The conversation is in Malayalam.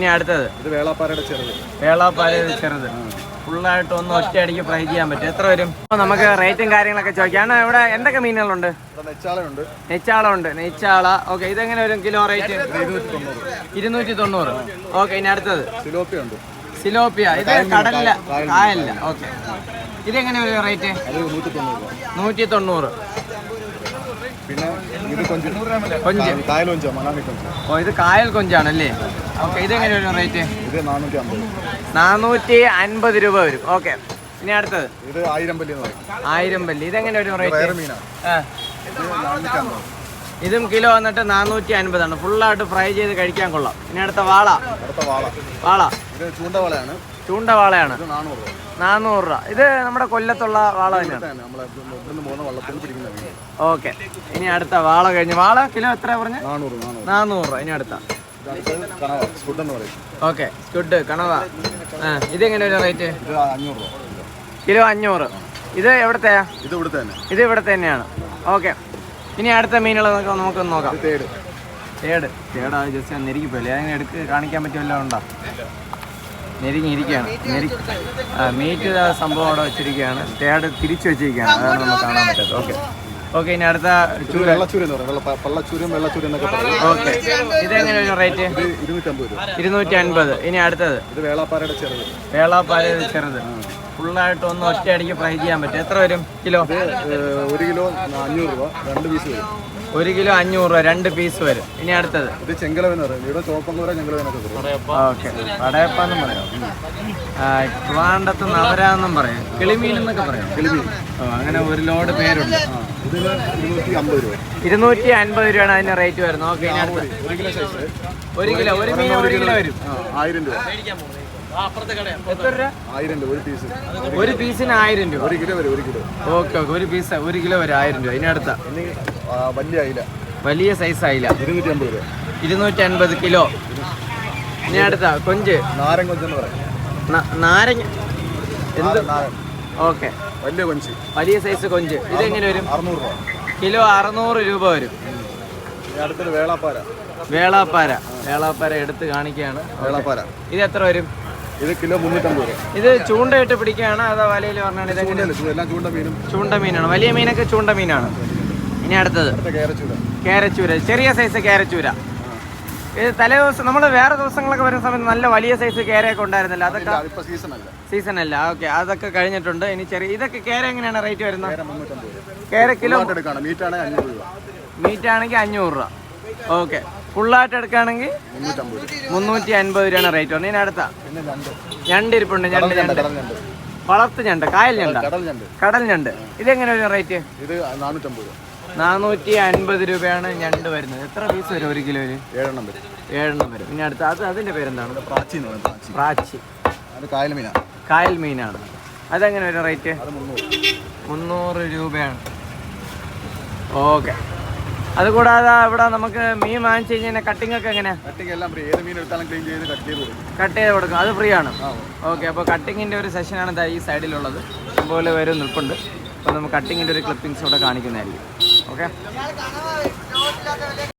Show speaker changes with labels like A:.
A: ഇനി അടുത്തത്.
B: ഇത് വേളാപ്പാറയുടെ ചെറുത്.
A: വേളാപ്പാറയുടെ ചെറുത്. ഫുള്ളായിട്ട് ഒന്ന് ഒറ്റയടിക്ക് ഫ്രൈ ചെയ്യാൻ പറ്റും. എത്ര വരും? അപ്പൊ നമുക്ക് റേറ്റും കാര്യങ്ങളൊക്കെ ചോദിക്കാം. ഇവിടെ എന്തൊക്കെ മീനുകളുണ്ട്?
B: നെച്ചാളുണ്ട് നെച്ചാളുണ്ട്
A: നെച്ചാള ഉണ്ട് ഇത് ഓക്കെ ഇതെങ്ങനെ വരും കിലോ റേറ്റ്
B: ഇരുന്നൂറ്റി തൊണ്ണൂറ്.
A: ഓക്കെ ഇനി അടുത്തത്.
B: സിലോപ്പിയുണ്ട്.
A: സിലോപ്പിയ. ഇത് കടലില്ല കായലില്ല ഓക്കെ. ഇതെങ്ങനെ വരും റേറ്റ്
B: നൂറ്റി തൊണ്ണൂറ്. രൂപ
A: നൂറ്റി തൊണ്ണൂറ്.
B: പിന്നെ ഇത് കൊഞ്ച്.
A: കൊഞ്ച്.
B: കായൽ കൊഞ്ച് മണാലി കൊഞ്ച്.
A: ഓ ഇത് കായൽ കൊഞ്ചാണല്ലേ? ഓക്കെ ഇതെങ്ങനെ വരും റേറ്റ്
B: ഇത് നാനൂറ്റി അമ്പത്
A: നാനൂറ്റി അൻപത് രൂപ വരും. ഓക്കെ ഇനി അടുത്തത്.
B: ഇത് ആയിരം പല്ലി
A: ആയിരം പല്ലി ഇതെങ്ങനെ വരും റേറ്റ്
B: ഇത്
A: കിലോ വന്നിട്ട് നാനൂറ്റി അൻപതാണ് ഫുള്ളായിട്ട് ഫ്രൈ ചെയ്ത് കഴിക്കാൻ കൊള്ളാം. ഇനി അടുത്ത വാള.
B: വാള. ചൂണ്ടവാളയാണ്.
A: ചൂണ്ട വാളയാണ്.
B: ഇത് നാനൂറ് രൂപ.
A: ഇത് നമ്മുടെ കൊല്ലത്തുള്ള വാള തന്നെയാണ്. ഓക്കെ ഇനി അടുത്ത വാള കഴിഞ്ഞ്. വാള കിലോ എത്ര പറഞ്ഞു?
B: നാനൂറ്
A: രൂപ. ഇനി അടുത്ത. ഓക്കെ സ്കുഡ് കണവ. ആ ഇതെങ്ങനെ വരും റേറ്റ് കിലോ അഞ്ഞൂറ്. ഇത് എവിടത്തെയാ?
B: ഇത് ഇവിടുത്തെ തന്നെ
A: ഇത് ഇവിടെ തന്നെയാണ് ഓക്കെ. ഇനി അടുത്ത മീനുകൾ നമുക്ക് നോക്കാം.
B: തേട്.
A: തേട്. തേടാ ജസ്റ്റ് നെരുങ്ങിപ്പോയില്ലേ അങ്ങനെ എടുക്ക് കാണിക്കാൻ പറ്റുമല്ലോ ഉണ്ടോ? നെരുങ്ങിയിരിക്കുകയാണ് നെരി ആ മീറ്റ് സംഭവം അവിടെ വെച്ചിരിക്കുകയാണ്. തേട് തിരിച്ചു വെച്ചിരിക്കുകയാണ്. അതാണ് നമുക്ക് കാണാൻ പറ്റാത്തത്. ഓക്കെ. ഓക്കെ ഇനി അടുത്ത
B: വെള്ളച്ചൂര് എന്ന് പറയും. വെള്ള പള്ളച്ചൂരും വെള്ളച്ചൂരും എന്നൊക്കെ പറയും.
A: ഓക്കെ. ഇതെങ്ങനെ റേറ്റ്
B: ഇത് ഇരുന്നൂറ്റമ്പത്
A: ഇരുന്നൂറ്റി അൻപത് ഇനി അടുത്തത്.
B: ഇത് വേളാപ്പാറയുടെ ചെറുത്.
A: ചെറുത്. ഫുള്ളായിട്ട് ഒന്ന് ഒറ്റയടിക്ക് ഫ്രൈ ചെയ്യാൻ പറ്റും. എത്ര വരും? കിലോ?
B: ഒരു കിലോ അഞ്ഞൂറ് രൂപ. രണ്ട് പീസ് വരും.
A: ഒരു കിലോ അഞ്ഞൂറ് രൂപ രണ്ട് പീസ് വരും. ഇനി അടുത്തത്.
B: ഇത് ചെങ്കലവെന്ന് പറയും. ഇവിടെ ചോപ്പങ്കൂര പറയും.
A: ഓക്കെ. പടയപ്പാന്നും പറയാം. കിളിമീൻ എന്നൊക്കെ പറയാം.
B: കിളിമീൻ.
A: അങ്ങനെ ഒരു ലോഡ് പേരുണ്ട്.
B: ഇരുന്നൂറ്റി
A: അൻപത് രൂപയാണ് അതിന്റെ റേറ്റ് വരുന്നത്. ഓക്കെ ഇനി അടുത്തത്
B: ഒരു കിലോ
A: ഒരു മീൻ ഒരു കിലോ വരും.
B: ആയിരം രൂപ.
A: എത്ര രൂപ?
B: ആയിരം രൂപ ഒരു പീസ്
A: ഒരു പീസിന് ആയിരം രൂപ.
B: ഒരു കിലോ വരും ഒരു കിലോ.
A: ഓക്കെ ഓക്കെ ഒരു പീസ് ഒരു കിലോ വരും ആയിരം രൂപ. ഇനി അടുത്ത.
B: ഇനി ആ, വലിയ അയില.
A: വലിയ സൈസ് ആയില്ല
B: ഇരുന്നൂറ്റി അമ്പത് രൂപ.
A: ഇരുന്നൂറ്റി അൻപത് കിലോ. ഇനി അടുത്ത കൊഞ്ച്.
B: നാരൻ കൊഞ്ചെന്ന് പറയും.
A: ന- നാരങ്ങ. എന്ത്?
B: നാരൻ, നാരൻ.
A: ഓക്കെ.
B: വലിയ കൊഞ്ച്.
A: വലിയ സൈസ് കൊഞ്ച്. ഇതെങ്ങനെ വരും?
B: അറുന്നൂറ് രൂപ.
A: കിലോ അറുന്നൂറ് രൂപ വരും.
B: ഇനി അടുത്തൊരു വേളാപ്പാര.
A: വേളാപ്പാര. വേളാപ്പാര എടുത്ത് കാണിക്കുകയാണ്.
B: വേളാപ്പാര.
A: ഇത് എത്ര വരും?
B: ഇത് കിലോ മുന്നൂറ്റമ്പത് രൂപ.
A: ഇത് ചൂണ്ടയിട്ട് പിടിക്കുകയാണ്. അതോ വലയിൽ പറഞ്ഞാണ് ഇതെങ്ങനെ
B: ചൂണ്ട- മീനും.
A: മീനാണ്. വലിയ മീനൊക്കെ ചൂണ്ട മീനാണ്. ഇനി അടുത്തത്.
B: അടുത്ത കേരച്ചൂര.
A: ചെറിയ സൈസ് കേരച്ചൂര. ഇത് തലേ ദിവസം നമ്മൾ വേറെ ദിവസങ്ങളൊക്കെ വരുന്ന സമയത്ത് നല്ല വലിയ സൈസ് കേരയൊക്കെ ഉണ്ടായിരുന്നില്ല. അതൊക്കെ
B: സീസൺ അല്ല.
A: ഓക്കെ അതൊക്കെ കഴിഞ്ഞിട്ടുണ്ട്. ഇനി ചെറിയ ഇതൊക്കെ കേര എങ്ങനെയാണ് റേറ്റ് വരുന്നത്?
B: കേര
A: കിലോ
B: മീറ്റാണെങ്കിൽ
A: മീറ്റ് ആണെങ്കിൽ അഞ്ഞൂറ് രൂപ. ഓക്കെ. ഫുള്ളായിട്ട് എടുക്കുകയാണെങ്കിൽ മുന്നൂറ്റി അൻപത് രൂപയാണ് റേറ്റ് വന്നത്. ഇനി അടുത്ത.
B: പിന്നെ ഞണ്ട്.
A: ഞണ്ട് ഇരിപ്പുണ്ട്. ഞണ്ട്
B: ഞണ്ട്
A: വളർത്ത് ഞണ്ട് കായൽ
B: കടൽ ഞണ്ട്.
A: കടൽ ഞണ്ട്. ഇതെങ്ങനെ വരും റേറ്റ് നാനൂറ്റി അൻപത് രൂപയാണ് ഞണ്ട് വരുന്നത്. എത്ര പീസ് വരും ഒരു കിലോയിൽ
B: ഏഴെണ്ണം വരും.
A: ഏഴെണ്ണം വരും. പിന്നെ അടുത്ത അത് അതിന്റെ പേരെന്താണ്?
B: പ്രാച്ചി കായൽ മീനാണ്
A: കായൽ മീനാണ്. അതെങ്ങനെ വരും റേറ്റ്
B: മുന്നൂറ്
A: രൂപയാണ്. ഓക്കെ. അതുകൂടാതെ ഇവിടെ നമുക്ക് മീൻ വാങ്ങിച്ചു കഴിഞ്ഞാൽ കട്ടിംഗ് ഒക്കെ എങ്ങനെ
B: കട്ടിങ് എല്ലാം ഫ്രീ ഏത് മീൻ എടുത്താലും ക്ലീൻ ചെയ്ത് കട്ട് ചെയ്ത് കൊടുക്കും.
A: കട്ട് ചെയ്ത് കൊടുക്കും. അത് ഫ്രീ ആണ്. ഓക്കെ അപ്പോൾ കട്ടിങ്ങിന്റെ ഒരു സെഷനാണ് ഈ സൈഡിലുള്ളത് ഇതുപോലെ വരും നിൽപ്പുണ്ട്. അപ്പോൾ നമുക്ക് കട്ടിങ്ങിന്റെ ഒരു ക്ലിപ്പിങ്സ് കൂടെ കാണിക്കുന്നതായിരിക്കും. ഓക്കെ